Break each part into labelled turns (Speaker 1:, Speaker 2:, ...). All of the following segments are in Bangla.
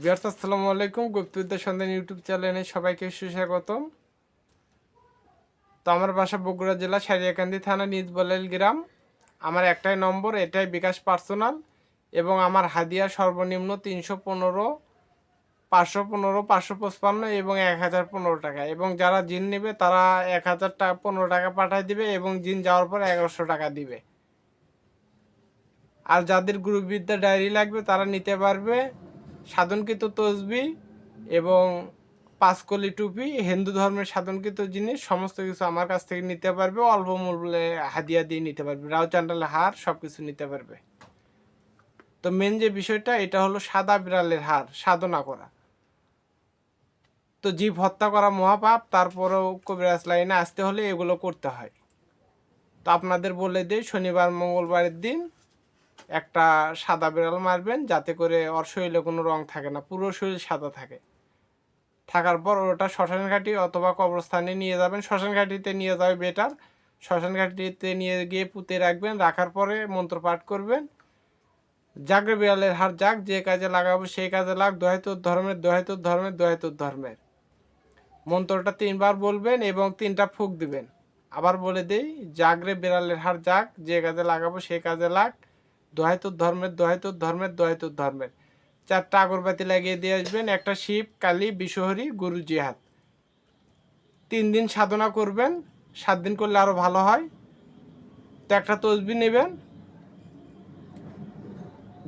Speaker 1: বিয়ার্স আসসালামু আলাইকুম। গুপ্তবিদ্যা সন্ধান ইউটিউব চ্যানেলে সবাইকে সুস্বাগতম। তো আমার বাসা বগুড়া জেলা, সারিয়াকান্দি থানা নিজ বলেল গ্রাম। আমার একটাই নম্বর, এটাই বিকাশ পার্সোনাল এবং আমার হাদিয়া সর্বনিম্ন তিনশো পনেরো, পাঁচশো পনেরো, পাঁচশো পঁচপান্ন এবং এক হাজার পনেরো টাকা। এবং যারা জিন নেবে, তারা এক হাজার টাকা পনেরো টাকা পাঠায় দিবে এবং জিন যাওয়ার পর এগারোশো টাকা দিবে। আর যাদের গ্রুপবিদ্যা ডায়েরি লাগবে, তারা নিতে পারবে। সাধনকৃত তসবি এবং পাঁচকলি টুপি, হিন্দু ধর্মের সাধনকৃত জিনিস, সমস্ত কিছু আমার কাছ থেকে নিতে পারবে, অল্প মূল্যে হাদিয়া দিয়ে নিতে পারবে রাও চান্ডালের হার সব কিছু নিতে পারবে। তো মেন যে বিষয়টা, এটা হলো সাদা বিড়ালের হার, সাধনা করা। তো জীব হত্যা করা মহাপাপ, তারপরেও কবিরাজ লাইনে আসতে হলে এগুলো করতে হয়। তো আপনাদের বলে দিই, শনিবার, মঙ্গলবারের দিন একটা সাদা বিড়াল মারবেন, যাতে করে ওর শরীরে কোনো রং থাকে না, পুরো শরীর সাদা থাকে। থাকার পর ওটা শ্মশান ঘাটি অথবা কবরস্থানে নিয়ে যাবেন। শ্মশান ঘাটিতে নিয়ে যাবে বেটার শ্মশান ঘাটিতে নিয়ে গিয়ে পুঁতে রাখবেন, রাখার পরে মন্ত্র পাঠ করবেন। জাগরে বিড়ালের হার যাক, যে কাজে লাগাবো সেই কাজে লাগ দোহাই তোর ধর্মের দোহাই ধর্মের দোহাই ধর্মের। মন্ত্রটা তিনবার বলবেন এবং তিনটা ফুক দিবেন। আবার বলে দেই, জাগরে বিড়ালের হার যাক, যে কাজে লাগাবো সেই কাজে লাগ। দোহাই ধর্মের দোহাই ধর্মের দোহাই ধর্মের। চারটা আগরবাতি লাগিয়ে দিয়ে আসবেন, একটা শিব, কালী বিশ্বহরি গুরু জিহাদ তিন দিন সাধনা করবেন, সাত দিন করলে আরও ভালো হয়। তো একটা তসবি নেবেন।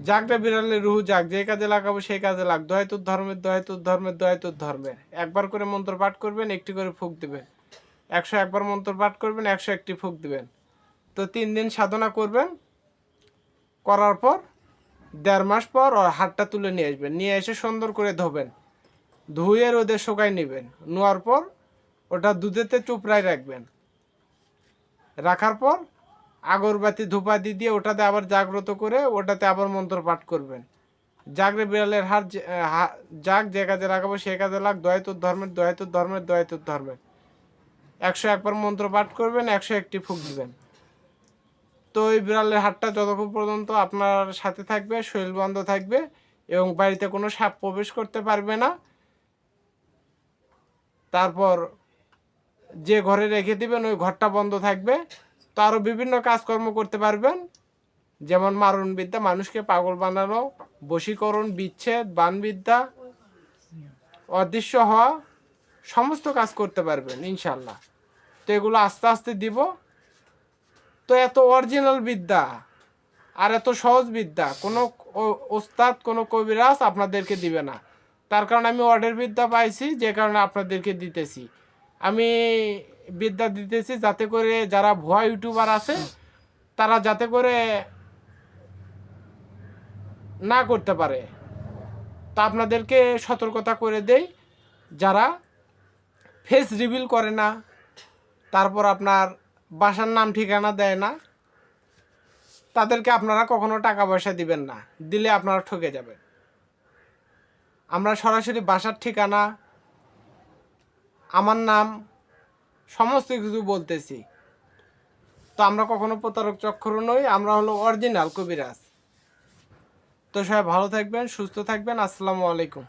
Speaker 1: জাগটা বিড়ালে রুহু জাগ যে কাজে লাগাবো সেই কাজে লাগ। দোহাই তোর ধর্মের, দোহাই ধর্মের, দোহাই তোর ধর্মের। একবার করে মন্ত্র পাঠ করবেন, একটি করে ফুক দিবেন। একশো একবার মন্ত্র পাঠ করবেন, একশো একটি ফুক দিবেন। তো তিন দিন সাধনা করবেন করার পর দেড় মাস পর ওর হাতটা তুলে নিয়ে আসবেন। নিয়ে এসে সুন্দর করে ধোবেন। ধুয়ে রোদে শুকাই নেবেন। নোয়ার পর ওটা দুধেতে চুপড়ায় রাখবেন। রাখার পর আগরবাতি ধূপাদি দিয়ে ওটাতে আবার জাগ্রত করে ওটাতে আবার মন্ত্র পাঠ করবেন। জাগরে বিড়ালের হার যাক যে কাজে লাগাবো সে কাজে লাগ, দয়াতুর ধর্মের দয়াতুর ধর্মের দয়াতুর ধর্মের। একশো একবার মন্ত্র পাঠ করবেন, একশো একটি ফুক দিবেন। তো এই বিড়ালের হাটটা যতক্ষণ পর্যন্ত আপনার সাথে থাকবে, শরীর বন্ধ থাকবে এবং বাড়িতে কোনো সাপ প্রবেশ করতে পারবে না, তারপর যে ঘরে রেখে দিবেন ওই ঘরটা বন্ধ থাকবে। তো আরও বিভিন্ন কাজকর্ম করতে পারবেন, যেমন মারণ বিদ্যা মানুষকে পাগল বানানো, বশীকরণ, বিচ্ছেদ, বানবিদ্যা, অদৃশ্য হওয়া, সমস্ত কাজ করতে পারবেন ইনশাল্লাহ তো এগুলো আস্তে আস্তে দিব। তো এত অরিজিনাল বিদ্যা আর এত সহজ বিদ্যা। কোনো ওস্তাদ, কোনো কবিরাজ আপনাদেরকে দিবে না। তার কারণে আমি অর্ডার বিদ্যা পাইছি, যে কারণে আপনাদেরকে দিতেছি। আমি বিদ্যা দিতেছি যাতে করে যারা ভুয়া ইউটিউবার আছে, তারা যাতে করে না করতে পারে। তা আপনাদেরকে সতর্কতা করে দেই, যারা ফেস রিভিল করে না, তারপর আপনার বাসার নাম ঠিকানা দেয় না। তাদেরকে আপনারা কখনো টাকা পয়সা দিবেন না। দিলে আপনারা ঠকে যাবেন। আমরা সরাসরি বাসার ঠিকানা, আমার নাম, সমস্ত কিছু বলতেছি। তো আমরা কখনো প্রতারক চক্র নই, আমরা হলো অরিজিনাল কবিরাজ। তো সবাই ভালো থাকবেন, সুস্থ থাকবেন। আসসালামু আলাইকুম।